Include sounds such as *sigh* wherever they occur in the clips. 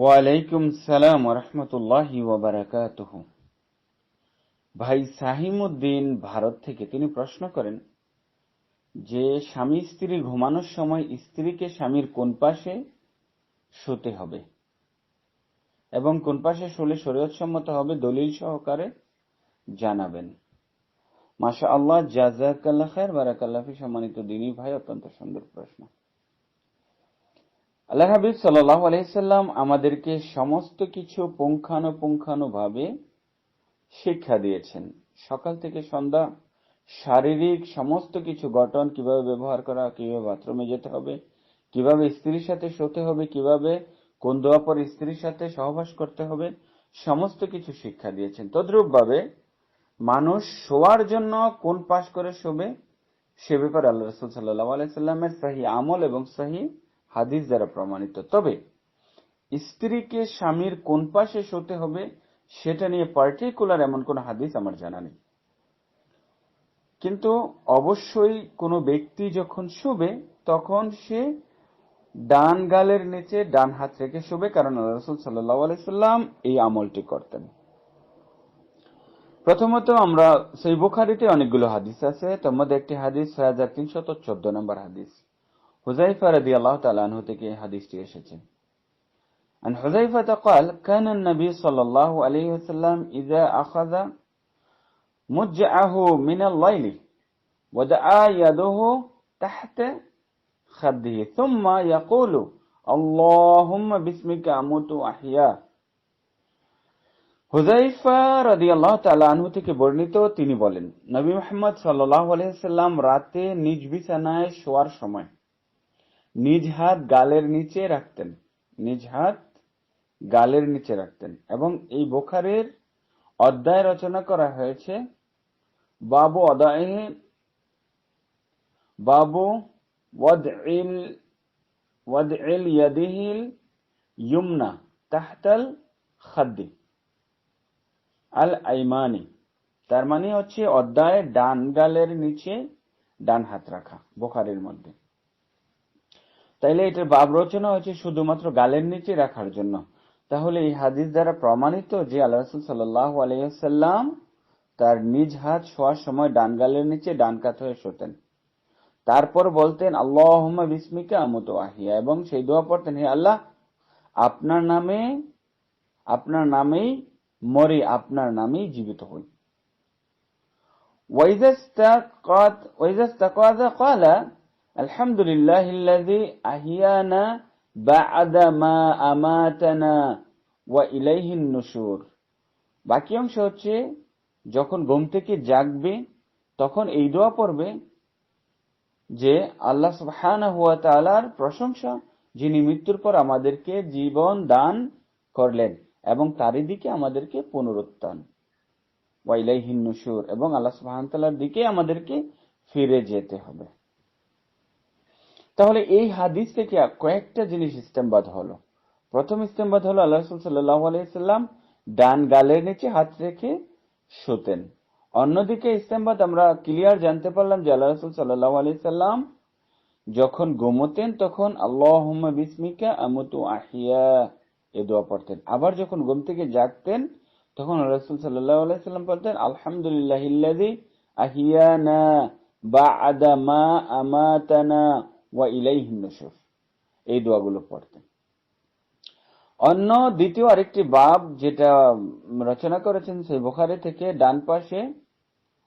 ওয়ালাইকুম সালাম রহমতুল্লাহি ওয়াবারাকাতুহু ভাই সাহিমুদ্দিন ভারত থেকে তিনি প্রশ্ন করেন, যে স্বামী স্ত্রী ঘুমানোর সময় স্ত্রীকে স্বামীর কোন পাশে শুতে হবে এবং কোন পাশে শুলে শরীয়তসম্মত হবে দলিল সহকারে জানাবেন। মাশা আল্লাহ জাজাকাল্লাহ খায়ের বারাকাল্লাফি সম্মানিত দিনী ভাই, অত্যন্ত সুন্দর প্রশ্ন। আল্লাহ হাবিব সাল্লাহ আলহিসাল্লাম আমাদেরকে সমস্ত কিছু পুঙ্খানুপুঙ্খানুভাবে শিক্ষা দিয়েছেন। সকাল থেকে সন্ধ্যা শারীরিক সমস্ত কিছু গঠন কীভাবে ব্যবহার করা, কীভাবে বাথরুমে যেতে হবে, কীভাবে স্ত্রীর সাথে শুতে হবে, কীভাবে কোন দোয়া পর স্ত্রীর সাথে সহবাস করতে হবে, সমস্ত কিছু শিক্ষা দিয়েছেন। তদ্রূপ ভাবে মানুষ শোয়ার জন্য কোন পাশ করে শোবে, সে ব্যাপারে আল্লাহ রসুল সাল্লাহ আলাইসাল্লামের সাহি আমল এবং সাহি হাদিস দ্বারা প্রমাণিত। তবে, স্ত্রীকে স্বামীর কোন পাশে শুতে হবে, সেটা নিয়ে পার্টিকুলার এমন কোন হাদিস আমার জানা নেই। কিন্তু অবশ্যই কোনো ব্যক্তি যখন শুবে, তখন সে ডান গালের নিচে ডান হাত রেখে শুবে, কারণ রসুল আলাইসাল্লাম এই আমলটি করতেন। প্রথমত আমরা সেই বুখারিতে অনেকগুলো হাদিস আছে। মধ্যে একটি হাদিস ছয় হাজার তিনশত চোদ্দ নম্বর হাদিস। হুজাইফা রাদি আল্লাহ তালানহু থেকে হাদিসটি এসেছে عن حذيفة قال كان النبي صلى الله عليه وسلم إذا أخذ مجعه من الليل ودعا يده تحت خده ثم يقول اللهم باسمك أموت أحيا হুজাইফা রাদি আল্লাহ তালু থেকে বর্ণিত তিনি বলেন নবী মোহাম্মদ সাল্লাহ আলহিসাল্লাম রাতে নিজ বিছানায় শোয়ার সময় নিজ হাত গালের নিচে রাখতেন। নিজ হাত গালের নিচে রাখতেন। এবং এই বোখারের অধ্যায় রচনা করা হয়েছে, বাবু অদায় বাবু ওয়াদইল ইয়াদিহিল তাহতাল খাদ্দি আল আইমানি তার মানে হচ্ছে অধ্যায় ডান গালের নিচে ডান হাত রাখা, বোখারের মধ্যে। তাইলে এটার বাব রচনা হয়েছে শুধুমাত্র গালের নিচে রাখার জন্য। তাহলে এই হাদিস দ্বারা প্রমাণিত যে আল্লাহ রসুল সাল্লাহ আলাইসাল্লাম তার নিজ হাত শোয়ার সময় ডান গালের নিচে ডান কাত হয়ে শোতেন। তারপর বলতেন আল্লাহ বিস্মিকা আমত আহিয়া এবং সেই দোয়া পড়তেন, হে আল্লাহ, আপনার নামে, আপনার নামেই মরে, আপনার নামেই জীবিত হই। আলহামদুলিল্লাহ আহিয়ানা বাদা মা আমাতানা ওয়া ইলাইহিন নুশুর। বাকি অংশ হচ্ছে, যখন ঘুম থেকে জাগবে, তখন এই দোয়া পড়বে যে আল্লাহ সুবহানাহু ওয়া তাআলার প্রশংসা, যিনি মৃত্যুর পর আমাদেরকে জীবন দান করলেন এবং তারই দিকে আমাদেরকে পুনরুত্থান। ওয়াইলাইহিন নুশুর এবং আল্লাহ সুবহানাহু দিকে আমাদেরকে ফিরে যেতে হবে। তাহলে এই হাদিস থেকে কয়েকটা জিনিস ইস্তেমবাদ হলো। প্রথম ইস্তেমবাদ হলো আল্লাহ রসুল সাল্লাহ আলাইসাল্লাম ডান গালের নিচে হাত রেখে শুতেন। অন্যদিকে ইস্তেমবাদ আমরা ক্লিয়ার জানতে পারলাম যে আল্লাহ রসুল সাল্লাহ আলাইসাল্লাম যখন ঘুমোতেন তখন আল্লাহ বিসমিকা আমতু আহিয়া এ দোয়া পড়তেন। আবার যখন ঘুম থেকে জাগতেন তখন রসুল সাল্লাহ আলাইসাল্লাম বলতেন আলহামদুলিল্লাহ আহিয়ানা বা আদামা আমাতানা ওয়া ইলাইহিন নুশুর এই দোয়াগুলো পড়তেন। অন্য দ্বিতীয় আরেকটি বাব যেটা রচনা করেছেন সেই বোখারে থেকে, ডান পাশে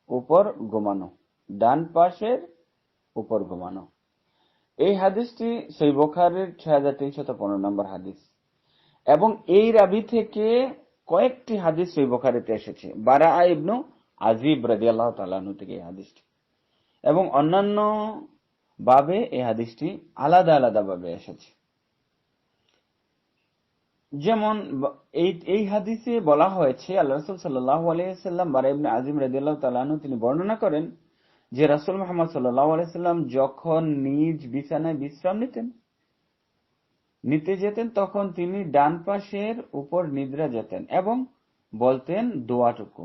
উপর ঘুমানো। ডান পাশের উপর ঘুমানো। এই হাদিসটি সেই বোখারের ছয় হাজার তিনশত পনেরো নম্বর হাদিস। এবং এই রাবি থেকে কয়েকটি হাদিস সেই বোখারিতে এসেছে। বারা ইবনু আজিব রাজি আল্লাহ তালু থেকে এই হাদিসটি। এবং অন্যান্য ভাবে এই হাদিসটি আলাদা আলাদা ভাবে এসেছে। যেমন, এই এই হাদিসে বলা হয়েছে, আল্লাহ রসুল সাল্লাহ আলাইসাল্লাম আজিম রাজিয়াল্লাহ তিনি বর্ণনা করেন যে রাসুল মোহাম্মদ আলাইসাল্লাম যখন নিজ বিছানায় বিশ্রাম নিতেন, নিতে যেতেন, তখন তিনি ডান পাশের উপর নিদ্রা যেতেন এবং বলতেন দোয়াটুকু।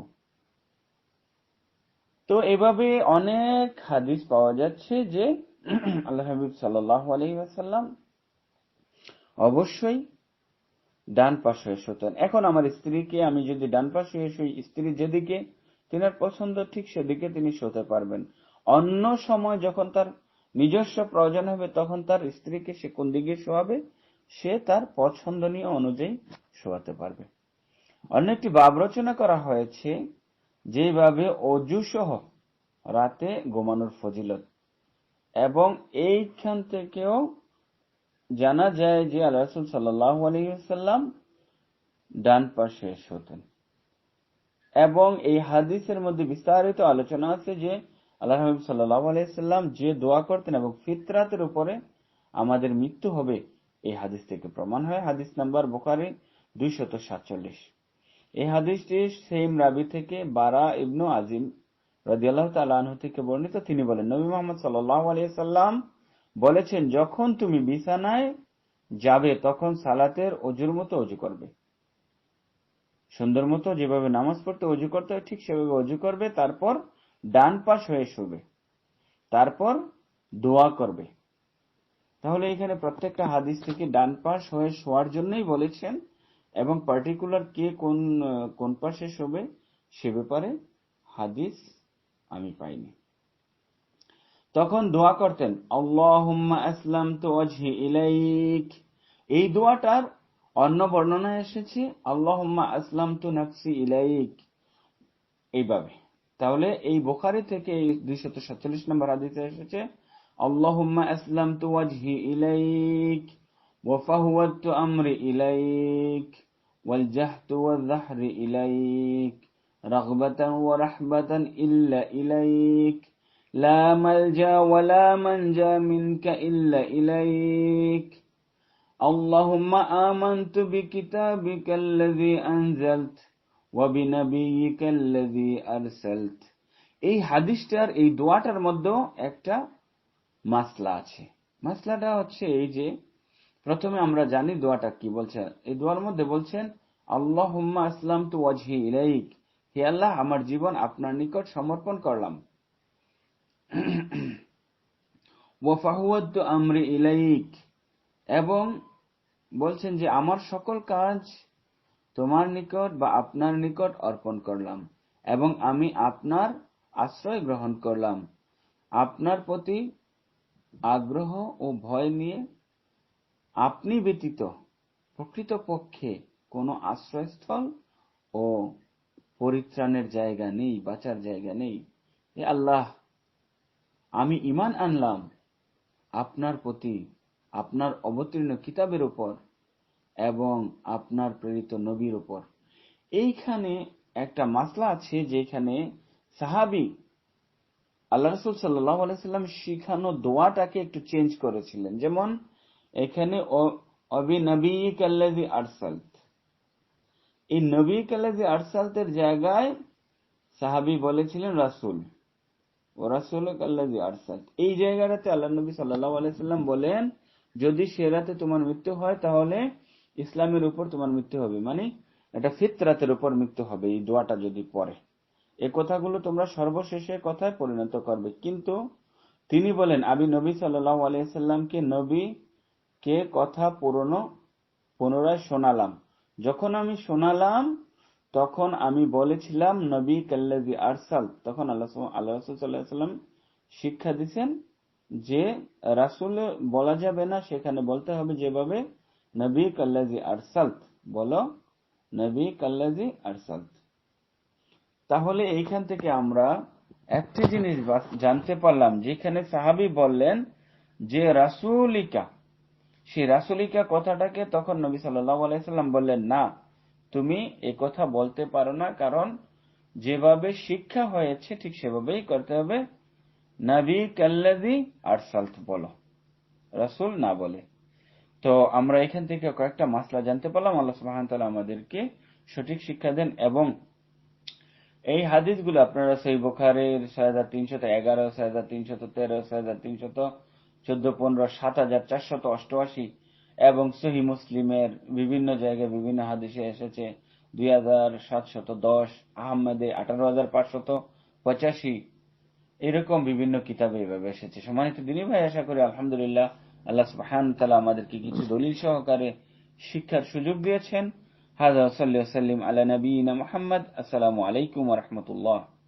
তো এভাবে অনেক হাদিস পাওয়া যাচ্ছে যে *clears throat* আল্লাহ হাবিব সাল্লাহ আলহিহাসাল্লাম অবশ্যই ডান পাশ শুতেন। এখন আমার স্ত্রীকে, আমি যদি ডান পাশ শুই, স্ত্রী যেদিকে, তিনার পছন্দ ঠিক সেদিকে তিনি শুতে পারবেন। অন্য সময় যখন তার নিজস্ব প্রয়োজন হবে, তখন তার স্ত্রীকে সে কোন দিকে শোয়াবে, সে তার পছন্দনীয় অনুযায়ী শোয়াতে পারবে। অন্য একটি বাব রচনা করা হয়েছে, যেভাবে অজু সহ রাতে ঘুমানোর ফজিলত। এবং এইখান থেকেও জানা যায় যে আল্লাহ সাল্লাহ আলহিসাল্লাম ডান পাশে শুতেন এবং এই হাদিসের মধ্যে বিস্তারিত আলোচনা আছে যে আল্লাহ হাবিব সাল্লাহ আলাইসাল্লাম যে দোয়া করতেন এবং ফিতরাতের উপরে আমাদের মৃত্যু হবে, এই হাদিস থেকে প্রমাণ হয়। হাদিস নাম্বার বোকারি দুইশত সাতচল্লিশ। এই হাদিসটি সেম রাবি থেকে বারা ইবনু আজিম থেকে বর্ণিত, তিনি বলেন, নবী মোহাম্মদ বলেছেন, যখন তুমি বিছানায় যাবে, তখন সালাতের অজুর মতো অজু করবে। সুন্দর মতো যেভাবে নামাজ পড়তে অজু করতে হয়, ঠিক সেভাবে অজু করবে, তারপর ডান পাশ হয়ে শুবে, তারপর দোয়া করবে। তাহলে এখানে প্রত্যেকটা হাদিস থেকে ডান পাশ হয়ে শোয়ার জন্যই বলেছেন, এবং পার্টিকুলার কে কোন কোন পাশে শোবে, সে ব্যাপারে হাদিস আমি পাইনি। তখন দোয়া করতেন আসলাম তো ইলাইক। এই দোয়াটার অন্য বর্ণনা এসেছে, আল্লাহুম্মা আসলাম তো নাকসি ইলাইক। এইভাবে। তাহলে এই বোখারি থেকে এই দুইশত সাতচল্লিশ নম্বর হাদিসে এসেছে আল্লাহ আসলাম তো ওয়াজহি ইলাইক ওয়াফাহুয়াত আমরি ইলাইক ওয়াল জাহতু ইলাইক। رغبة ورحبة إلا إليك لا ملجا ولا منجا منك إلا إليك اللهم آمنت بكتابك الذي أنزلت وبنبيك الذي أرسلت এই হাদিসটার এই দোয়াটার মধ্যেও একটা মাসলা আছে মাসলাটা হচ্ছে এই যে প্রথমে আমরা জানি দোয়াটা কি বলছেন এই দোয়ার মধ্যে বলছেন আল্লাহ হুম্মা আসলাম তু ওয়াজহি ইলাইক হে আল্লাহ, আমার জীবন আপনার নিকট সমর্পণ করলাম। আমরি ইলাইক, এবং বলছেন যে আমার সকল কাজ তোমার নিকট বা আপনার নিকট অর্পণ করলাম, এবং আমি আপনার আশ্রয় গ্রহণ করলাম। আপনার প্রতি আগ্রহ ও ভয় নিয়ে আপনি ব্যতীত প্রকৃত পক্ষে কোনো আশ্রয়স্থল ও পরিত্রাণের জায়গা নেই, বাঁচার জায়গা নেই। এ আল্লাহ, আমি ইমান আনলাম। আপনার প্রতি, আপনার অবতীর্ণ কিতাবের উপর এবং আপনার প্রেরিত নবীর উপর। এইখানে একটা মাসলা আছে যেখানে সাহাবি আল্লাহ রসুল সাল্লাহ আলাইসাল্লাম শিখানো দোয়াটাকে একটু চেঞ্জ করেছিলেন। যেমন, এখানে অবি নবী কাল্লাজি আরসালত। এই নবী কাল্লাজি আরসালতের জায়গায় সাহাবি বলেছিলেন, রাসুল। ও রাসুল কাল্লাজি আরসালত এই জায়গাটাতে আল্লাহ নবী সাল্লাহ আলাইসাল্লাম বলেন, যদি সে রাতে তোমার মৃত্যু হয়, তাহলে ইসলামের উপর তোমার মৃত্যু হবে। মানে এটা ফিতরাতের উপর মৃত্যু হবে, এই দোয়াটা যদি পড়ে। এ কথাগুলো তোমরা সর্বশেষে কথায় পরিণত করবে। কিন্তু তিনি বলেন, আমি নবী সাল্লাহ আলাইসাল্লামকে নবী কে কথা পুরনো পুনরায় শোনালাম। যখন আমি শোনালাম, তখন আমি বলেছিলাম, নবী কাল্লাজি আরসাল। তখন আল্লাহ আল্লাহ রসুল্লাহাম শিক্ষা দিচ্ছেন যে, রাসুল বলা যাবে না, সেখানে বলতে হবে যেভাবে, নবী কাল্লাজি আরসাল। বলো, নবী কাল্লাজি আরসাল। তাহলে এইখান থেকে আমরা একটি জিনিস জানতে পারলাম, যেখানে সাহাবি বললেন যে, রাসুলিকা সেই রাসুলিকা কথাটাকে তখন নবী সাল্লাম বললেন, না, তুমি এ কথা বলতে পারো না, কারণ যেভাবে শিক্ষা হয়েছে ঠিক সেভাবেই করতে হবে। নবী কাল্লাদি আরসালত বলো, রাসুল না বলে। তো আমরা এখান থেকে কয়েকটা মাসলা জানতে পারলাম, আল্লাহ সুবাহ আমাদেরকে সঠিক শিক্ষা দেন এবং এই হাদিসগুলো আপনারা সেই বোখারের হাজার তিনশত এগারো হাজার তিনশত তেরো হাজার তিনশত চোদ্দ, পনেরো, সাত হাজার চারশত অষ্টআশি এবং সহি মুসলিমের বিভিন্ন জায়গায় বিভিন্ন হাদিসে এসেছে দুই হাজার সাতশত দশ, আহমেদে আঠারো হাজার পাঁচশত পঁচাশি। এরকম বিভিন্ন কিতাবে এভাবে এসেছে। সম্মানিত দিনী ভাই, আশা করি আলহামদুলিল্লাহ আল্লাহ সুবহান তালা আমাদেরকে কিছু দলিল সহকারে শিক্ষার সুযোগ দিয়েছেন। হাজা সাল্লাহ সাল্লিম আলা নবীনা মোহাম্মদ। আসসালামু আলাইকুম রহমতুল্লাহ।